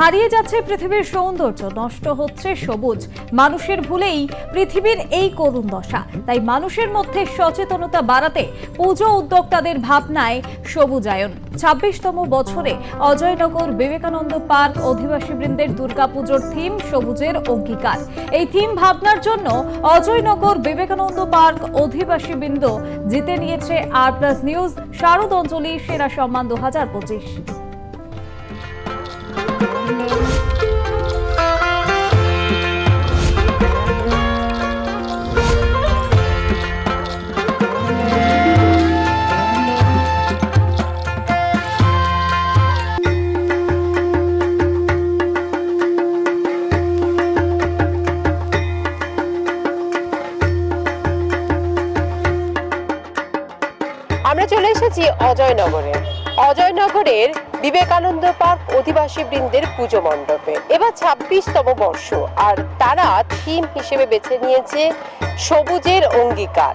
হারিয়ে যাচ্ছে পৃথিবীর সৌন্দর্য, নষ্ট হচ্ছে সবুজ। মানুষের ভুলেই পৃথিবীর এই করুণ দশা। তাই মানুষের মধ্যে সচেতনতা বাড়াতে পুজো উদ্যোক্তাদের ভাবনায় সবুজায়ন। ছাব্বিশতম বছরে অজয়নগর বিবেকানন্দ পার্ক অধিবাসী বৃন্দের দুর্গাপুজোর থিম সবুজের অঙ্গীকার। এই থিম ভাবনার জন্য অজয়নগর বিবেকানন্দ পার্ক অধিবাসী বৃন্দ জিতে নিয়েছে আর প্লাস নিউজ শারদ অঞ্জলি, সেরা সম্মান দু হাজার পঁচিশ। আমরা চলে এসেছি অজয়নগরে। অজয়নগরের বিবেকানন্দ পার্ক অধিবাসী বৃন্দের পুজো মণ্ডপে। এবার ছাব্বিশতম বর্ষ, আর তারা থিম হিসেবে বেছে নিয়েছে সবুজের অঙ্গীকার।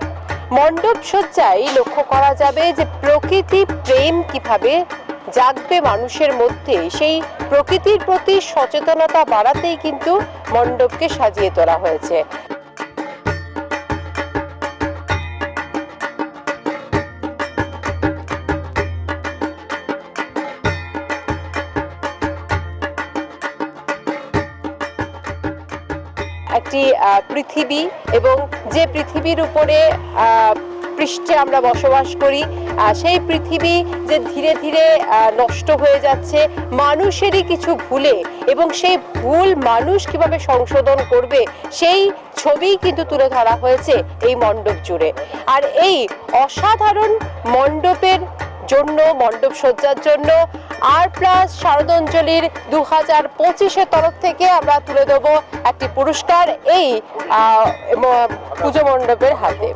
মণ্ডপ সজ্জায় লক্ষ্য করা যাবে যে প্রকৃতি প্রেম কীভাবে জাগবে মানুষের মধ্যে, সেই প্রকৃতির প্রতি সচেতনতা বাড়াতেই কিন্তু মণ্ডপকে সাজিয়ে তোলা হয়েছে। একটি পৃথিবী এবং যে পৃথিবীর উপরে পৃষ্ঠে আমরা বসবাস করি সেই পৃথিবী যে ধীরে ধীরে নষ্ট হয়ে যাচ্ছে, মানুষেরই কিছু ভুলে এবং সেই ভুল মানুষ কীভাবে সংশোধন করবে, সেই ছবি কিন্তু তুলে ধরা হয়েছে এই মণ্ডপ জুড়ে। আর এই অসাধারণ মণ্ডপের জন্য, মণ্ডপ সজ্জার জন্য আর প্লাস শারদাঞ্জলির দু হাজার পঁচিশের তরফ থেকে আমরা তুলে দেব একটি পুরস্কার এই পুজো মণ্ডপের হাতে।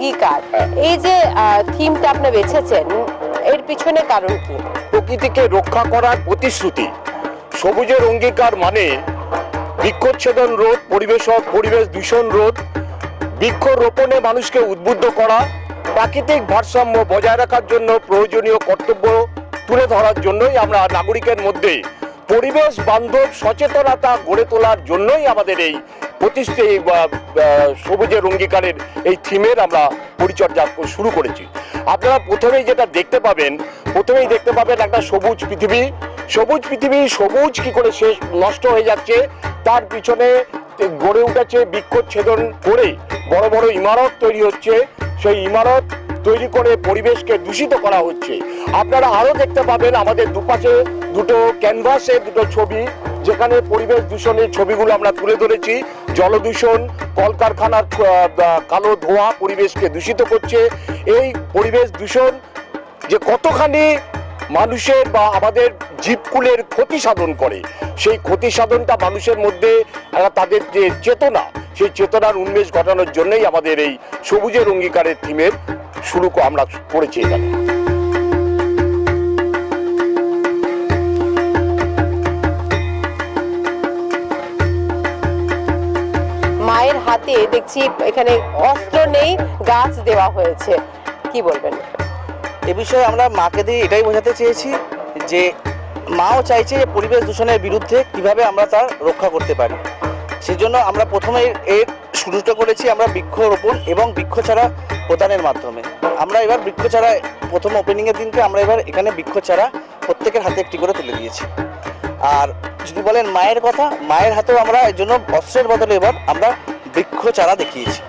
অঙ্গীকার। এই যে থিমটা আপনি বেছেছেন এর পিছনে কারণ কি? প্রকৃতিকে রক্ষা করার প্রতিশ্রুতি। সবুজের অঙ্গীকার মানে বৃক্ষচ্ছেদন রোধ পরিবেশ পরিবেশ দূষণ রোধ বৃক্ষরোপণে মানুষকে উদ্বুদ্ধ করা প্রাকৃতিক ভারসাম্য বজায় রাখার জন্য প্রয়োজনীয় কর্তব্য তুলে ধরার জন্যই আমরা নাগরিকের মধ্যে পরিবেশ বান্ধব সচেতনতা গড়ে তোলার জন্যই আমাদের এই প্রতিষ্ঠা এই, সবুজের অঙ্গীকারের এই থিমের আমরা পরিচর্যা শুরু করেছি। আপনারা প্রথমেই যেটা দেখতে পাবেন প্রথমেই দেখতে পাবেন একটা সবুজ পৃথিবী। সবুজ পৃথিবী সবুজ কি করে শেষ নষ্ট হয়ে যাচ্ছে তার পিছনে গড়ে উঠেছে বৃক্ষচ্ছেদন করে বড় বড় ইমারত তৈরি হচ্ছে। সেই ইমারত তৈরি করে পরিবেশকে দূষিত করা হচ্ছে। আপনারা আরও দেখতে পাবেন আমাদের দুপাশে দুটো ক্যানভাসে দুটো ছবি, যেখানে পরিবেশ দূষণের ছবিগুলো আমরা তুলে ধরেছি। জলদূষণ, কলকারখানার কালো ধোঁয়া পরিবেশকে দূষিত করছে। এই পরিবেশ দূষণ যে কতখানি মানুষের বা আমাদের জীবকুলের ক্ষতি সাধন করে, সেই ক্ষতি সাধনটা মানুষের মধ্যে, তাদের যে চেতনা সেই চেতনার উন্মেষ ঘটানোর জন্যই আমাদের এই সবুজের অঙ্গীকারের থিমের শুরু আমরা করেছি এখানে মায়ের হাতে দেখছি এখানে অস্ত্র নেই গাছ দেওয়া হয়েছে। কি বলবেন? এ বিষয়ে আমরা মাকে দিয়ে এটাই বোঝাতে চেয়েছি যে মাও চাইছে পরিবেশ দূষণের বিরুদ্ধে কীভাবে আমরা তার রক্ষা করতে পারি। সেজন্য আমরা প্রথমে এর শুরুটা করেছি আমরা বৃক্ষরোপণ এবং বৃক্ষ বৃক্ষচারা প্রদানের মাধ্যমে। আমরা এবার বৃক্ষ ছাড়া প্রথম ওপেনিংয়ের দিনকে আমরা এবার এখানে বৃক্ষ বৃক্ষচারা প্রত্যেকের হাতে একটি করে তুলে দিয়েছি। আর যদি বলেন মায়ের কথা, মায়ের হাতেও আমরা এই জন্য অস্ত্রের বদলে এবার আমরা বৃক্ষ চারা দেখিয়েছি।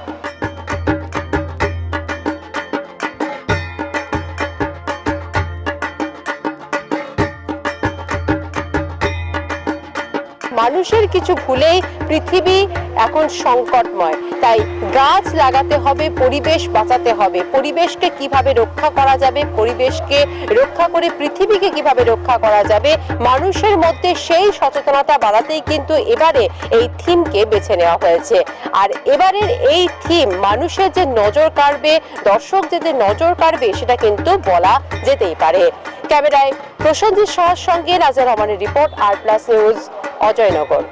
মানুষের কিছু ভুলেই পৃথিবী এখন সংকটময়। তাই গাছ লাগাতে হবে, পরিবেশ বাঁচাতে হবে। পরিবেশকে কীভাবে রক্ষা করা যাবে, পরিবেশকে রক্ষা করে পৃথিবীকে কীভাবে রক্ষা করা যাবে, মানুষের মধ্যে সেই সচেতনতা বাড়াতেই কিন্তু এবারে এই থিমকে বেছে নেওয়া হয়েছে। আর এবারের এই থিম, মানুষের যে নজর কাড়বে, দর্শক যে নজর কাড়বে, সেটা কিন্তু বলা যেতেই পারে। ক্যামেরায় প্রসেনজিৎ সাহার সঙ্গে রাজা রহমানের report, R plus news. Ajaynagar.